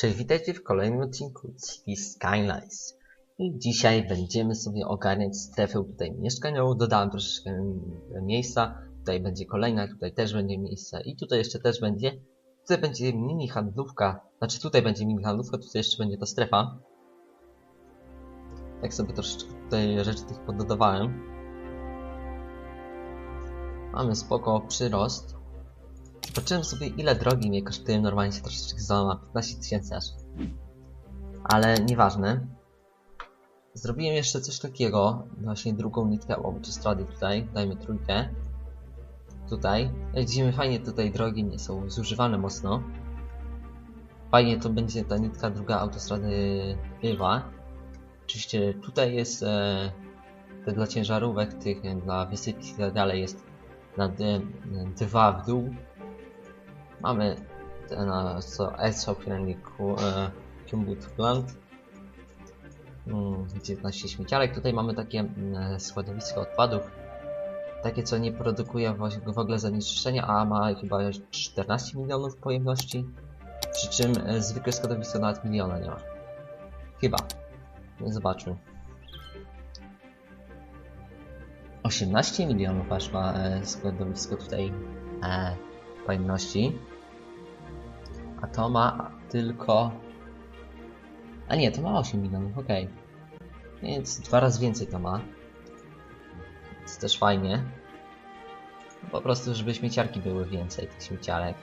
Cześć, witajcie w kolejnym odcinku City Skylines. I dzisiaj będziemy sobie ogarniać strefę tutaj mieszkaniową. Dodałem troszeczkę miejsca. Tutaj będzie kolejna, tutaj też będzie miejsce. I tutaj jeszcze też będzie. Tutaj będzie mini handlówka. Znaczy tutaj będzie mini handlówka, tutaj jeszcze będzie ta strefa. Tak sobie troszeczkę tutaj rzeczy tych poddodawałem. Mamy spoko przyrost. Zobaczyłem sobie ile drogi mnie kosztuje normalnie się troszeczkę za 15 tysięcy aż. Ale nieważne. Zrobiłem jeszcze coś takiego, właśnie drugą nitkę autostrady tutaj, dajmy trójkę. Tutaj. Jak widzimy fajnie tutaj drogi nie są zużywane mocno. Fajnie to będzie ta nitka druga autostrady bywa. Oczywiście tutaj jest e, te dla ciężarówek, tych e, dla wysypki i tak dalej jest na d- dwa w dół. Mamy ten e, co ESO Cumbut Plant. Mm, 19 śmieciarek. Tutaj mamy takie mm, składowisko odpadów. Takie, co nie produkuje w w ogóle zanieczyszczenia, a ma chyba 14 milionów pojemności. Przy czym e, zwykłe składowisko nawet miliona nie ma. Chyba. Zobaczmy. 18 milionów aż ma e, składowisko tutaj e, pojemności. A to ma tylko... A nie, to ma 8 milionów, ok. Więc dwa razy więcej to ma. Jest też fajnie. Po prostu, żeby śmieciarki były więcej, tych śmieciarek.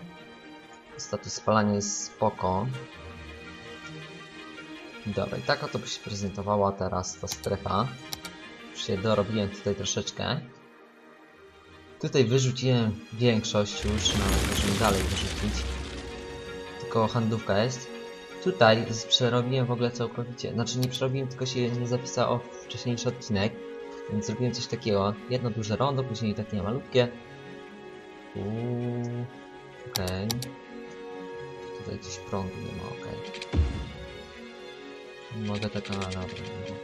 Status spalania jest spoko. Dobra, i tak oto by się prezentowała teraz ta strefa. Już się dorobiłem tutaj troszeczkę. Tutaj wyrzuciłem większość już, nawet możemy dalej wyrzucić. Tylko handlówka jest. Tutaj przerobiłem w ogóle całkowicie, znaczy nie przerobiłem, tylko się nie zapisało w wcześniejszy odcinek. Więc zrobiłem coś takiego. Jedno duże rondo, później takie malutkie. Uuu, okej. Tutaj gdzieś prądu nie ma, okej. Mogę tak, a dobra. nie mogę.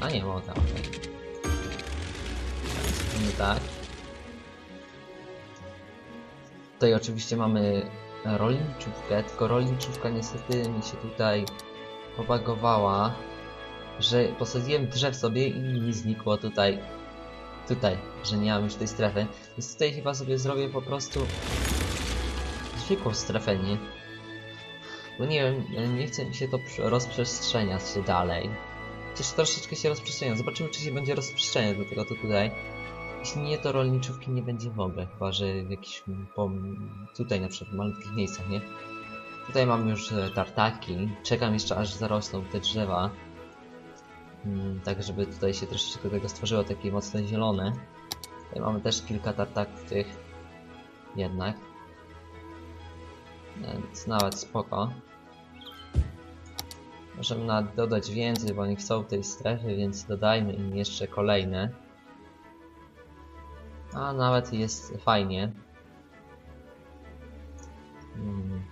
A nie mogę, okej. Zrobimy tak. Tutaj oczywiście mamy rolniczówkę, tylko rolniczówka niestety mi się tutaj pobagowała, że posadziłem drzew sobie i mi znikło tutaj, tutaj, że nie mam już tej strefy. Więc tutaj chyba sobie zrobię po prostu zwykłą strefę, nie? Bo nie wiem, nie chce mi się to pr- rozprzestrzeniać dalej. Chociaż troszeczkę się rozprzestrzenia. Zobaczymy, czy się będzie rozprzestrzeniać, dlatego to tutaj. Nie, to rolniczówki nie będzie w ogóle, chyba że w jakiś pom... tutaj na przykład w malutkich miejscach, nie? Tutaj mam już e, tartaki. Czekam jeszcze aż zarosną te drzewa. Mm, tak, żeby tutaj się troszeczkę tego stworzyło takie mocno zielone. Tutaj mamy też kilka tartaków tych. Jednak. Więc nawet spoko. Możemy dodać więcej, bo oni chcą tej strefy, więc dodajmy im jeszcze kolejne. A nawet jest fajnie. Hmm.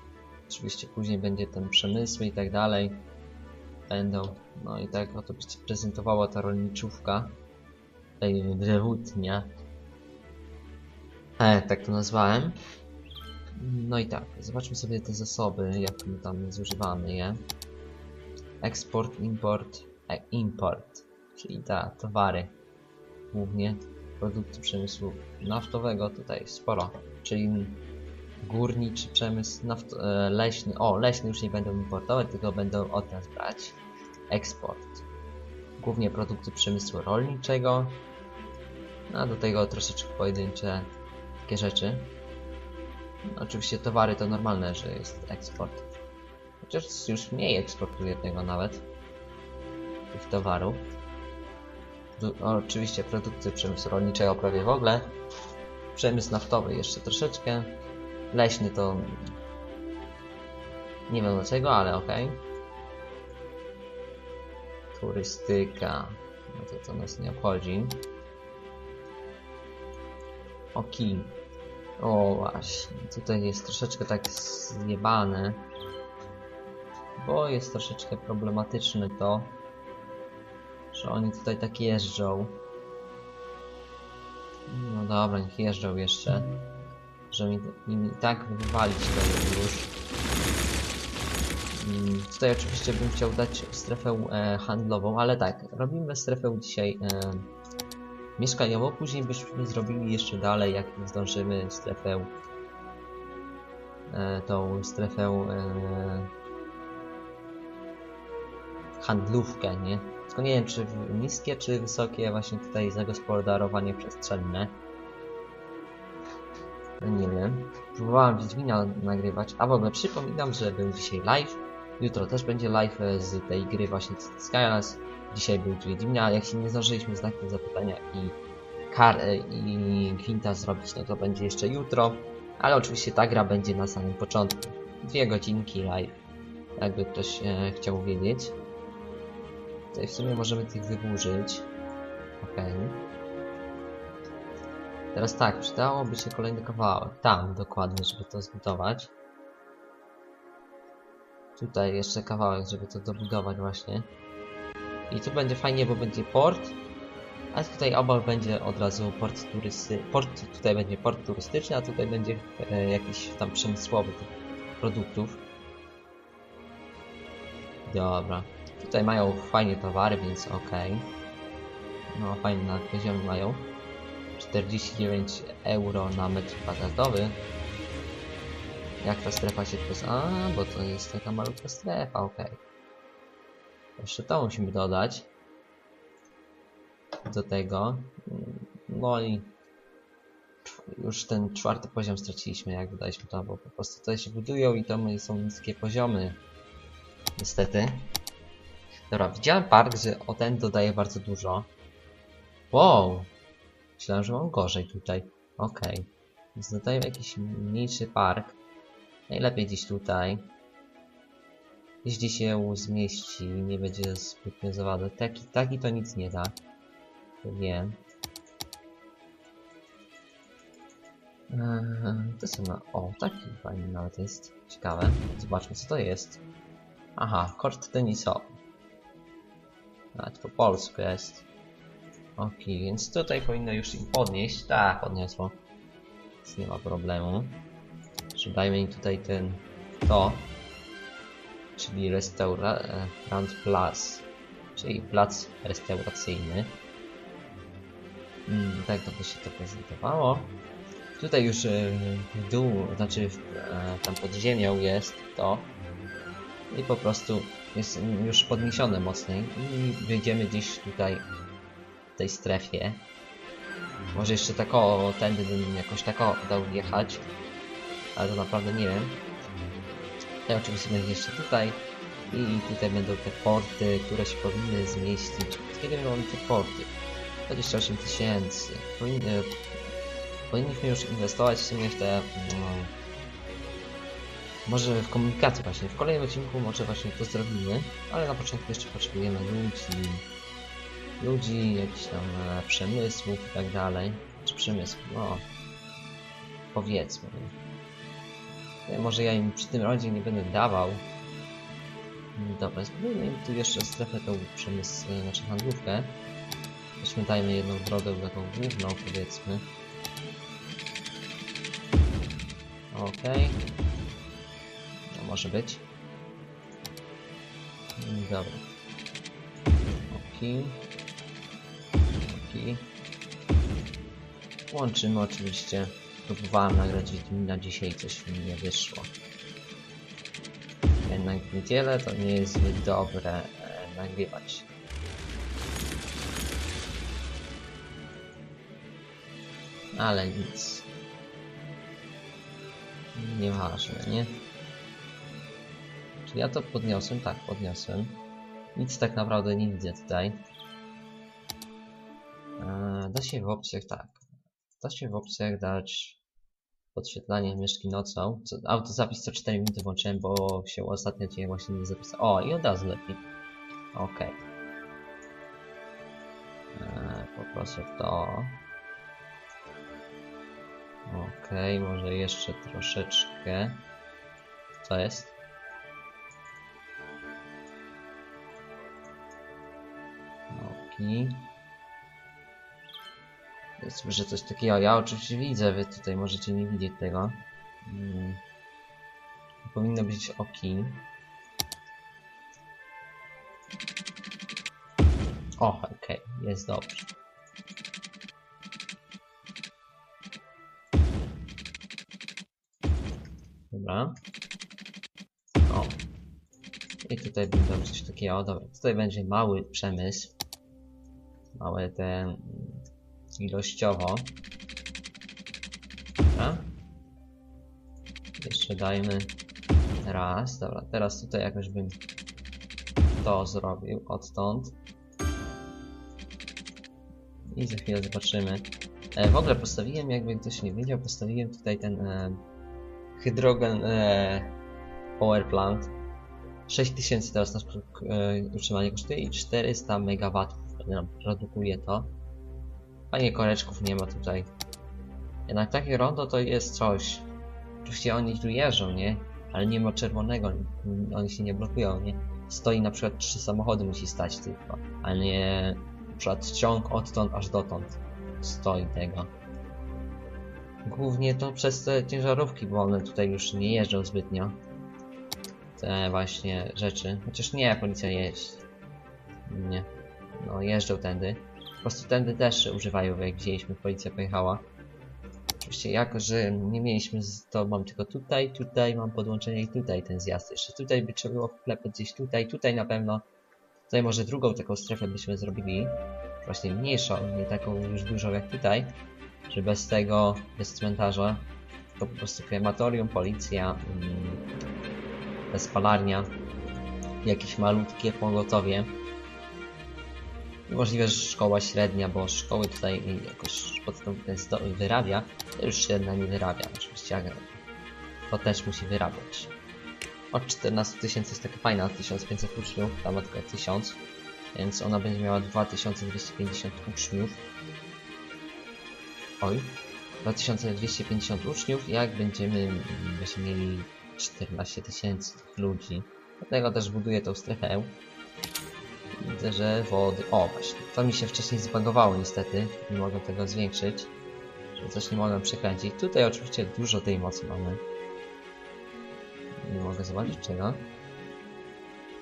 Oczywiście później będzie ten przemysł i tak dalej. Będą. No i tak oto będzie prezentowała ta rolniczówka. Tej drewutnia. E, tak to nazwałem. No i tak, zobaczmy sobie te zasoby, jak my tam zużywamy je. Eksport, import, e, import, czyli ta, towary. Głównie produkty przemysłu naftowego tutaj sporo, czyli górniczy przemysł naft e, leśny. O, leśny już nie będą importować, tylko będą od nas brać. Eksport. Głównie produkty przemysłu rolniczego. No, a do tego troszeczkę pojedyncze takie rzeczy. Oczywiście towary to normalne, że jest eksport. Chociaż już mniej eksportuję tego nawet. Tych towarów. Du- oczywiście produkty przemysłu rolniczego prawie w ogóle. Przemysł naftowy jeszcze troszeczkę. Leśny to... Nie wiem dlaczego, ale okej. Turystyka. No to to nas nie obchodzi. Oki. O właśnie, tutaj jest troszeczkę tak zjebane. Bo jest troszeczkę problematyczne to, że oni tutaj tak jeżdżą. No dobra, niech jeżdżą jeszcze. Że mi, im i tak wywalić to już. Mm, Tutaj oczywiście bym chciał dać strefę e, handlową, ale tak, robimy strefę dzisiaj e, mieszkaniową, później byśmy zrobili jeszcze dalej, jak zdążymy, strefę e, tą strefę e, handlówkę, nie? Tylko nie wiem, czy niskie, czy wysokie właśnie tutaj zagospodarowanie przestrzenne. No nie wiem. Próbowałem Wiedźmina nagrywać, a w ogóle przypominam, że był dzisiaj live. Jutro też będzie live e, z tej gry właśnie Skylands. Dzisiaj był Wiedźmina. Jak się nie zdążyliśmy znaku zapytania i kar e, i zrobić, no to będzie jeszcze jutro. Ale oczywiście ta gra będzie na samym początku. Dwie godzinki live. Jakby ktoś e, chciał wiedzieć. Tutaj w sumie możemy tych wyburzyć. Okej. Teraz tak, przydałoby się kolejny kawałek. Tam, dokładnie, żeby to zbudować. Tutaj jeszcze kawałek, żeby to dobudować właśnie. I tu będzie fajnie, bo będzie port. A tutaj obok będzie od razu port turysty... Port, tutaj będzie port turystyczny, a tutaj będzie e, jakiś tam przemysłowy produktów. Dobra. Tutaj mają fajnie towary, więc okej. No, fajnie na poziomie mają. 49 euro na metr kwadratowy. Jak ta strefa się tu... A, bo to jest taka malutka strefa, okej. Jeszcze to musimy dodać. Do tego. No i już ten czwarty poziom straciliśmy, jak dodaliśmy to, bo po prostu tutaj się budują i to są niskie poziomy. Niestety. Dobra, widziałem park, że o ten dodaje bardzo dużo. Wow! Myślałem, że mam gorzej tutaj. Okej. Więc dodaję jakiś mniejszy park. Najlepiej gdzieś tutaj. Jeśli się zmieści, nie będzie zbytnio zawady. Taki, taki to nic nie da. Wiem. Eee, to są na... O, taki fajny nawet jest. Ciekawe. Zobaczmy co to jest. Aha, kort tenisowy. Nawet po polsku jest. Ok, więc tutaj powinno już im podnieść. Tak, podniosło. Więc nie ma problemu. Dajmy im tutaj ten... to. Czyli restaurant plus. Czyli plac restauracyjny. Mm, tak to by się to prezentowało. Tutaj już e, w dół, znaczy w, e, tam pod ziemią jest to. I po prostu jest już podniesione mocniej. I wyjdziemy gdzieś tutaj w tej strefie. Może jeszcze tak o, tędy bym jakoś tak o dał jechać. Ale to naprawdę nie wiem. Ja oczywiście będzie jeszcze tutaj. I tutaj będą te porty, które się powinny zmieścić. Kiedy my mamy te porty? 28 tysięcy. Powinniśmy już inwestować w sumie w te... No, może w komunikację właśnie. W kolejnym odcinku może właśnie to zrobimy. Ale na początku jeszcze potrzebujemy ludzi. Ludzi, jakichś tam e, przemysłów i tak dalej. Czy przemysł? No. Powiedzmy. E, Może ja im przy tym rodzie nie będę dawał. Dobra, zbudujmy im tu jeszcze strefę tą przemysł, znaczy handlówkę. Dajmy jedną drogę taką główną powiedzmy. Okej. No może być. Mm, Dobra. Okej. Okej. Łączymy oczywiście. Próbowałem nagrać Wiedźmina dzisiaj, coś mi nie wyszło. Jednak w niedzielę to nie jest zbyt dobre e, nagrywać. Ale nic. Nieważne, nie? Czy ja to podniosłem? Tak, podniosłem. Nic tak naprawdę nie widzę tutaj. Eee, da się w opcjach tak. Da się w opcjach dać podświetlanie mieszki nocą. Co, autozapis co 4 minuty włączyłem, bo się ostatnio dzisiaj właśnie nie zapisało. O, i od razu lepiej. Okej. Eee, poproszę to. Okej, może jeszcze troszeczkę. Co jest? kropki. Słyszę coś takiego. Ja oczywiście widzę, wy tutaj możecie nie widzieć tego. Hmm. Powinno być oki. O, okej, okay. jest dobrze. Dobra. O. I tutaj będzie coś takiego. Dobra, tutaj będzie mały przemysł. Małe te mm, ilościowo. Dobra. Jeszcze dajmy raz, dobra, teraz tutaj jakoś bym to zrobił odtąd. I za chwilę zobaczymy. E, w ogóle postawiłem, jakby ktoś nie wiedział, postawiłem tutaj ten e, hydrogen e, power plant. 6000 teraz nas e, utrzymanie kosztuje i 400 MW nam produkuje to. Panie koreczków nie ma tutaj. Jednak takie rondo to jest coś. Oczywiście oni tu jeżdżą, nie? Ale nie ma czerwonego, oni się nie blokują, nie? Stoi na przykład trzy samochody musi stać tylko, a nie na przykład ciąg odtąd aż dotąd stoi tego. Głównie to przez te ciężarówki, bo one tutaj już nie jeżdżą zbytnio. Te właśnie rzeczy. Chociaż nie, policja jeździ. Nie. No, jeżdżą tędy. Po prostu tędy też używają, jak widzieliśmy, policja pojechała. Oczywiście jako, że nie mieliśmy, to mam tylko tutaj, tutaj mam podłączenie i tutaj ten zjazd. Jeszcze tutaj by trzeba było wklepać gdzieś tutaj, tutaj na pewno. Tutaj może drugą taką strefę byśmy zrobili. Właśnie mniejszą, nie taką już dużą jak tutaj. Że bez tego, bez cmentarza, to po prostu krematorium, policja, mm, bez spalarnia, jakieś malutkie pogotowie. Możliwe, że szkoła średnia, bo szkoły tutaj jakoś zdo- wyrabia, to już średnia nie wyrabia, oczywiście ale to też musi wyrabiać. Od 14 tysięcy jest taka fajna, 1500 uczniów, ta ma tylko 1000, więc ona będzie miała 2250 uczniów. Oj, 2250 uczniów, jak będziemy, będziemy mieli 14 tysięcy ludzi. Dlatego też buduję tą strefę. Widzę, że wody... O, właśnie. To mi się wcześniej zbagowało niestety. Nie mogę tego zwiększyć. Że coś nie mogłem przekręcić. Tutaj oczywiście dużo tej mocy mamy. Nie mogę zobaczyć czego.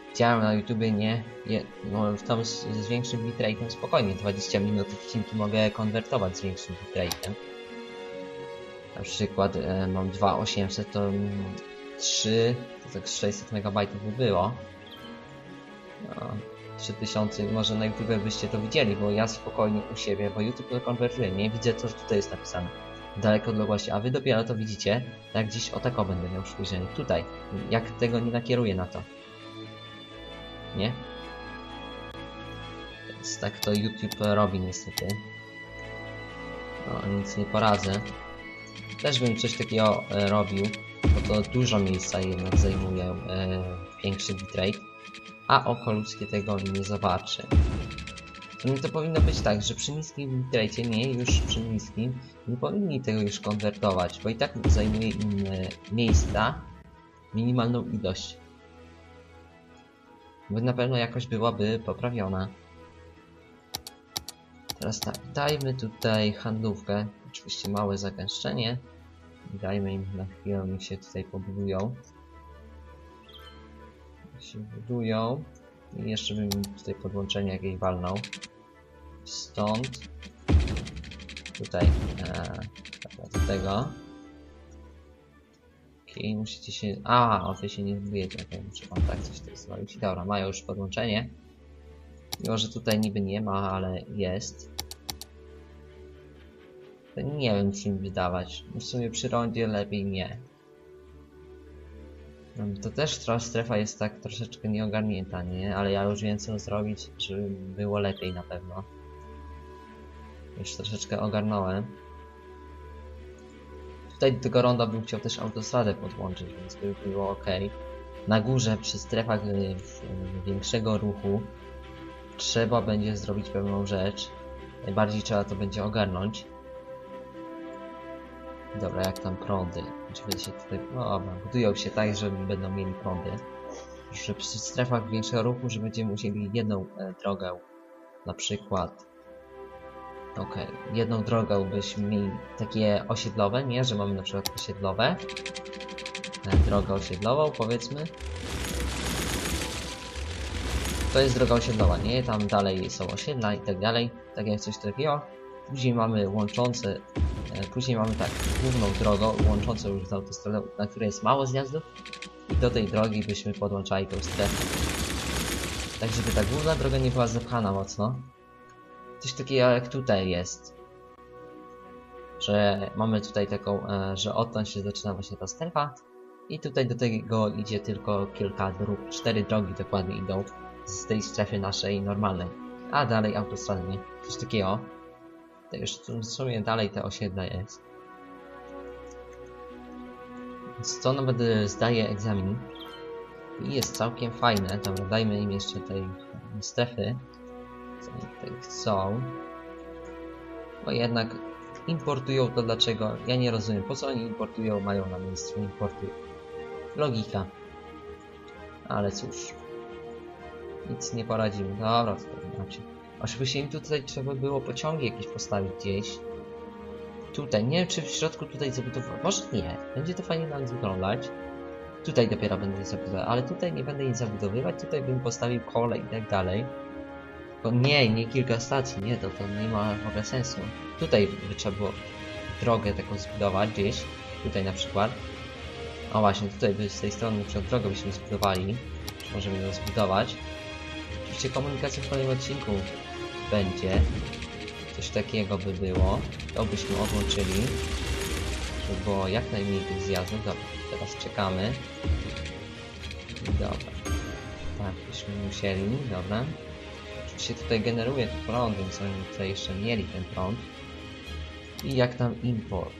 Widziałem na YouTubie nie... Je, no, w tam z, z większym bitrate'em spokojnie. 20 minut odcinki mogę konwertować z większym bitrate'em. Na przykład e, mam 2800 to mm, 3 to tak 600 MB by było. No, 3000, może na YouTube byście to widzieli, bo ja spokojnie u siebie, bo YouTube to konwertuje, nie widzę co tutaj jest napisane. Daleko odległości, a wy dopiero to widzicie, jak gdzieś o tako będę miał spojrzenie. Tutaj, jak tego nie nakieruję na to. Nie? Więc tak to YouTube robi niestety. No, nic nie poradzę. Też bym coś takiego e, robił, bo to dużo miejsca jednak zajmuje e, większy bitrate, a oko ludzkie tego nie zobaczy. Mi to powinno być tak, że przy niskim bitrate, nie już przy niskim, nie powinni tego już konwertować, bo i tak zajmuje im e, miejsca minimalną ilość. Bo na pewno jakoś byłaby poprawiona. Teraz tak, dajmy tutaj handlówkę, oczywiście małe zagęszczenie. Dajmy im na chwilę, niech się tutaj pobudują. Się budują. I jeszcze bym tutaj podłączenie jakieś walnął. Stąd. Tutaj. E, dobra, do tego. Okej, musicie się... A, o, wy się nie zbudujecie. Okej, muszę wam tak coś tutaj zrobić. Dobra, mają już podłączenie. Mimo, że tutaj niby nie ma, ale jest. To nie wiem, czy im wydawać. W sumie przy rondzie lepiej nie. Mm, To też ta strefa jest tak troszeczkę nieogarnięta, nie? Ale ja już co zrobić, żeby było lepiej na pewno. Już troszeczkę ogarnąłem. Tutaj do tego ronda bym chciał też autostradę podłączyć, więc by było ok. Na górze przy strefach y, w- większego ruchu trzeba będzie zrobić pewną rzecz. Najbardziej trzeba to będzie ogarnąć. Dobra, jak tam prądy? Czy się tutaj... No dobra, budują się tak, że będą mieli prądy. Że przy strefach większego ruchu, że będziemy musieli jedną e, drogę, na przykład... Okej, jedną drogę byśmy mieli takie osiedlowe, nie? Że mamy na przykład osiedlowe. E, drogę osiedlową, powiedzmy. To jest droga osiedlowa, nie? Tam dalej są osiedla i tak dalej, tak jak coś takiego. Później mamy łączące, później mamy tak, główną drogą łączącą już z autostradą, na której jest mało zjazdów. I do tej drogi byśmy podłączali tą strefę. Tak, żeby ta główna droga nie była zepchana mocno. Coś takiego jak tutaj jest. Że mamy tutaj taką, e, że odtąd się zaczyna właśnie ta strefa. I tutaj do tego idzie tylko kilka dróg, cztery drogi dokładnie idą z tej strefy naszej normalnej. A dalej autostrady, nie? Coś takiego. To już w sumie dalej te osiedla jest. Więc to nawet e, zdaje egzamin. I jest całkiem fajne. Dobra, dajmy im jeszcze tej strefy. Co oni tutaj chcą. Bo jednak importują to dlaczego? Ja nie rozumiem. Po co oni importują? Mają na miejscu importu. Logika. Ale cóż. Nic nie poradzimy. Dobra, to znaczy. Oczywiście im tutaj trzeba było pociągi jakieś postawić gdzieś. Tutaj, nie wiem czy w środku tutaj zabudować. Może nie. Będzie to fajnie nam wyglądać. Tutaj dopiero będę je zabudowywać, ale tutaj nie będę ich zabudowywać, tutaj bym postawił kole i tak dalej. Tylko nie, nie kilka stacji, nie, to, to nie ma w ogóle sensu. Tutaj by trzeba było drogę taką zbudować gdzieś, tutaj na przykład. O właśnie, tutaj by z tej strony przykład drogę byśmy zbudowali. Możemy ją zbudować. Oczywiście komunikacja w kolejnym odcinku będzie. Coś takiego by było. To byśmy odłączyli. Żeby było jak najmniej tych zjazdów. Dobra, teraz czekamy. Dobra. Tak, byśmy musieli, dobra. Oczywiście tutaj generuje prąd, więc oni tutaj jeszcze mieli ten prąd. I jak tam import?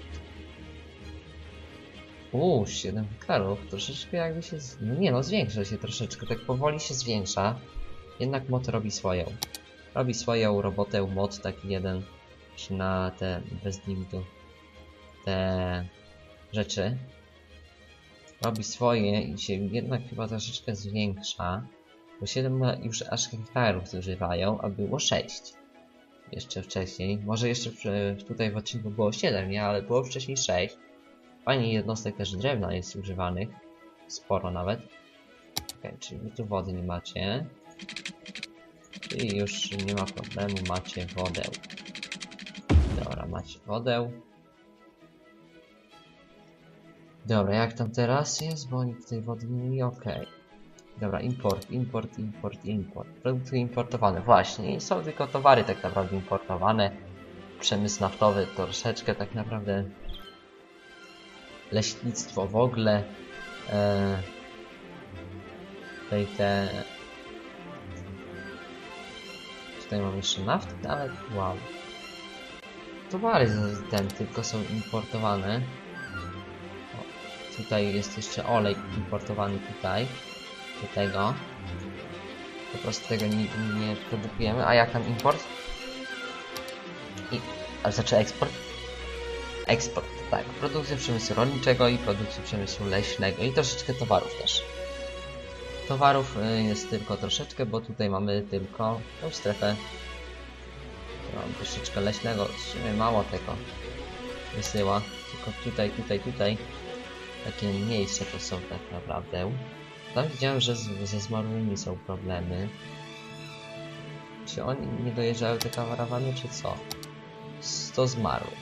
Uuu, 7 hektarów, troszeczkę jakby się... Z... No nie no, zwiększa się troszeczkę, tak powoli się zwiększa. Jednak mod robi swoją. Robi swoją robotę mod taki jeden na te bez limitu te rzeczy. Robi swoje i się jednak chyba troszeczkę zwiększa. Bo 7 już aż hektarów zużywają, a było 6. Jeszcze wcześniej. Może jeszcze tutaj w odcinku było 7, nie? Ale było wcześniej 6. Fajnie jednostek też drewna jest używanych. Sporo nawet. Ok, czyli tu wody nie macie. Czyli już nie ma problemu, macie wodę. Dobra, macie wodę. Dobra, jak tam teraz jest? Bo oni tutaj wody nie okej. Dobra, import, import, import, import. Produkty importowane, właśnie. I są tylko towary tak naprawdę importowane. Przemysł naftowy troszeczkę tak naprawdę. Leśnictwo w ogóle. Eee, tutaj te... Tutaj mamy jeszcze naftę, ale wow. Towary z- ten tylko są importowane. Tutaj jest jeszcze olej importowany tutaj. Do tego. Po prostu tego nie, nie produkujemy. A jak tam import? I, ale znaczy eksport? Eksport, tak. Produkcja przemysłu rolniczego i produkcja przemysłu leśnego i troszeczkę towarów też. Towarów y, jest tylko troszeczkę, bo tutaj mamy tylko tą strefę. Mam troszeczkę leśnego, w sumie mało tego wysyła. Tylko tutaj, tutaj, tutaj takie mniejsze to są tak naprawdę. Tam widziałem, że z, ze zmarłymi są problemy. Czy oni nie dojeżdżają te karawany, czy co? 100 zmarłych.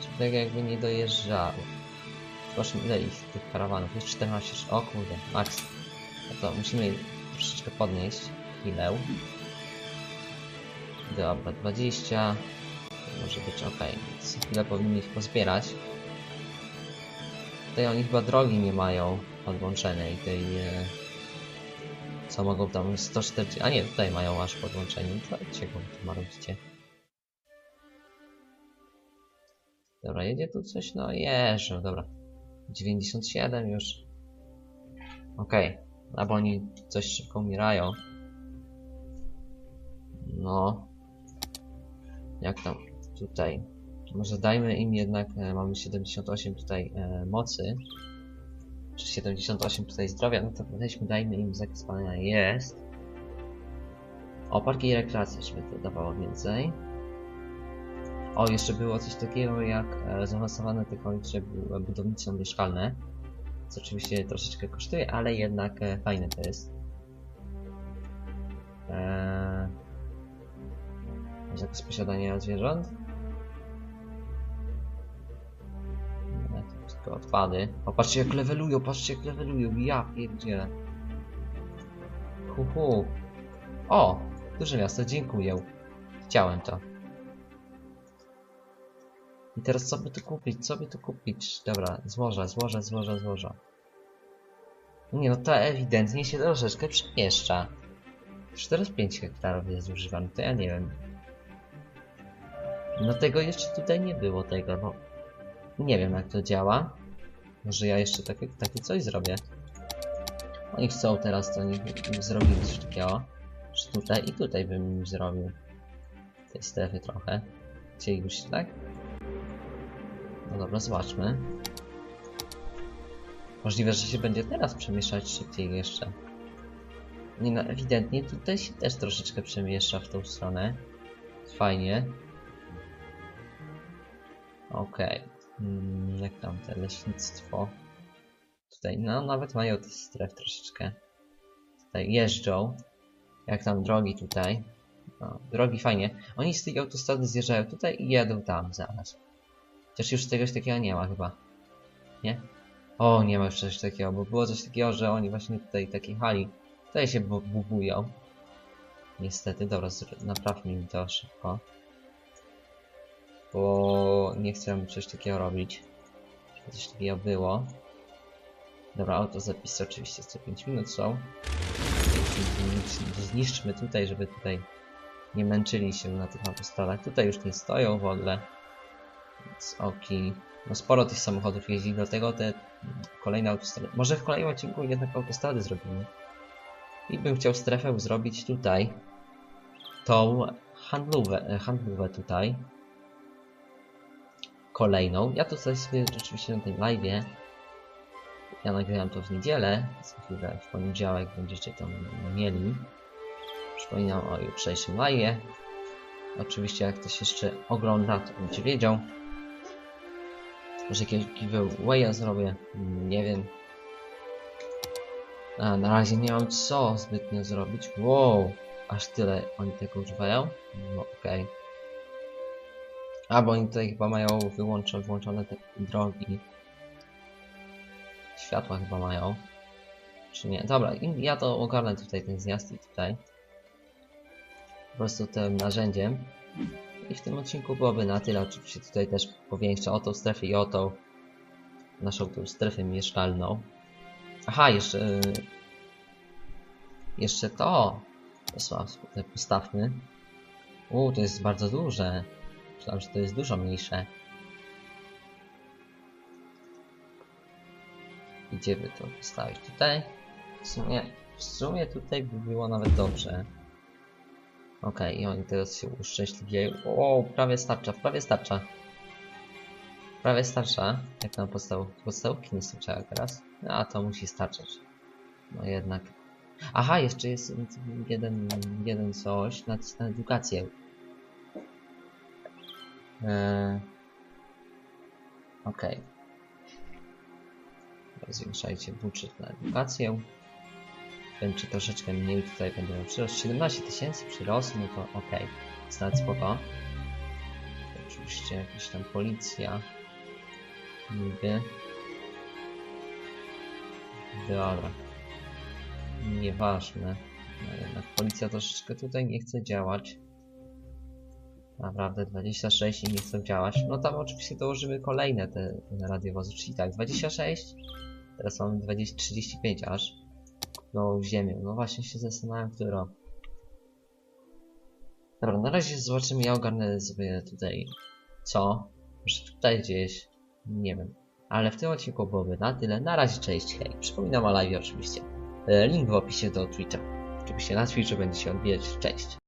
Czy tak jakby nie dojeżdżały. Proszę, ile ich tych karawanów? Jest 14. O kurde, max. To musimy troszeczkę podnieść. Chwilę. Dobra, 20. To może być ok, więc chwilę powinni ich pozbierać. Tutaj oni chyba drogi nie mają podłączonej tej... E, co mogą tam 140... A nie, tutaj mają aż podłączenie. Dajcie go, tu ma robicie. Dobra, jedzie tu coś? No jeżdżą, dobra. 97 już. Okej. Okay. Albo oni coś szybko umierają. No. Jak tam? Tutaj. Może dajmy im jednak, e, mamy 78 tutaj e, mocy, czy 78 tutaj zdrowia, no to weźmy, dajmy im zakres palenia, jest. O, parki i rekreacje, żeby to dawało więcej. O, jeszcze było coś takiego jak e, zaawansowane technologie bu- budownictwo mieszkalne, co oczywiście troszeczkę kosztuje, ale jednak e, fajne to jest. Eee... Zakaz posiadania zwierząt? Nie, to tylko odpady. O, patrzcie jak levelują, patrzcie jak levelują, ja pierdzielę. Hu, hu. O! Duże miasto, dziękuję. Chciałem to. I teraz co by tu kupić? Co by tu kupić? Dobra, złoża, złoża, złoża, złoża. Nie no, to ewidentnie się troszeczkę przemieszcza. 45 hektarów jest używane, to ja nie wiem. No tego jeszcze tutaj nie było tego, no. Nie wiem jak to działa. Może ja jeszcze takie, takie coś zrobię. Oni chcą teraz to nie zrobili coś takiego. Że tutaj i tutaj bym zrobił. Tej strefy trochę. Chcielibyście tak? No dobra, zobaczmy. Możliwe, że się będzie teraz przemieszczać szybciej jeszcze. Nie no, ewidentnie tutaj się też troszeczkę przemieszcza w tą stronę. Fajnie. Okej. Mm, jak tam te leśnictwo? Tutaj, no nawet mają tych stref troszeczkę. Tutaj jeżdżą. Jak tam drogi tutaj. No, drogi fajnie. Oni z tej autostrady zjeżdżają tutaj i jadą tam zaraz. Chociaż już czegoś takiego nie ma chyba. Nie? O, nie ma już czegoś takiego, bo było coś takiego, że oni właśnie tutaj takie hali. Tutaj się bu- bubują. Niestety, dobra, naprawmy mi to szybko. Bo nie chcę coś takiego robić. Coś takiego było. Dobra, autozapisy oczywiście co 5 minut są. Zniszcz- Zniszczmy tutaj, żeby tutaj nie męczyli się na tych autostradach. Tutaj już nie stoją w ogóle. Więc oki. No sporo tych samochodów jeździ, dlatego te kolejne autostrady. Może w kolejnym odcinku jednak autostrady zrobimy. I bym chciał strefę zrobić tutaj. Tą handlówę, e, handlówę tutaj. Kolejną. Ja tutaj sobie rzeczywiście na tym live'ie. Ja nagrywam to w niedzielę. Za chwilę w poniedziałek będziecie to mieli. Przypominam o jutrzejszym live'ie. Oczywiście jak ktoś jeszcze ogląda, to będzie wiedział. Może jakiegoś giveawaya zrobię, Mm, nie wiem. A, na razie nie mam co zbytnio zrobić. Wow, aż tyle oni tego używają? No okej. A, bo oni tutaj chyba mają wyłączone, włączone te drogi. Światła chyba mają. Czy nie? Dobra, ja to ogarnę tutaj ten zjazd i tutaj. Po prostu tym narzędziem. I w tym odcinku byłoby na tyle. Oczywiście tutaj też powiększę o tą strefę i o tą naszą tą strefę mieszkalną. Aha, jeszcze y, jeszcze to. Tutaj postawmy. U, to jest bardzo duże. Myślałem, że to jest dużo mniejsze. Gdzie by to postawić? Tutaj? W sumie, w sumie tutaj by było nawet dobrze. Okej, i oni teraz się uszczęśliwiają. O, prawie starcza, prawie starcza. Prawie starcza. Jak nam podstał, podstałki nie starczają teraz. A to musi starczać. No jednak. Aha, jeszcze jest jeden, jeden coś na, na edukację. Eee, Okej. Zwiększajcie budżet na edukację. Czy troszeczkę mniej tutaj będę miał przyrost. 17 tysięcy przyrostu, no to. Jest nawet spoko. Oczywiście jakaś tam policja. Niby. Dobra. Nieważne. No jednak policja troszeczkę tutaj nie chce działać. Naprawdę 26 i nie chcą działać. No tam oczywiście dołożymy kolejne te radiowozy, czyli tak 26. Teraz mamy 20, 35 aż. No ziemię. No właśnie się zastanawiam, którą. Dobra, na razie zobaczymy, ja ogarnę sobie tutaj co. Może tutaj gdzieś. Nie wiem. Ale w tym odcinku byłoby na tyle. Na razie cześć, hej. Przypominam o live oczywiście. E, Link w opisie do Twitcha. Oczywiście na Twitchu będzie się odbijać. Cześć.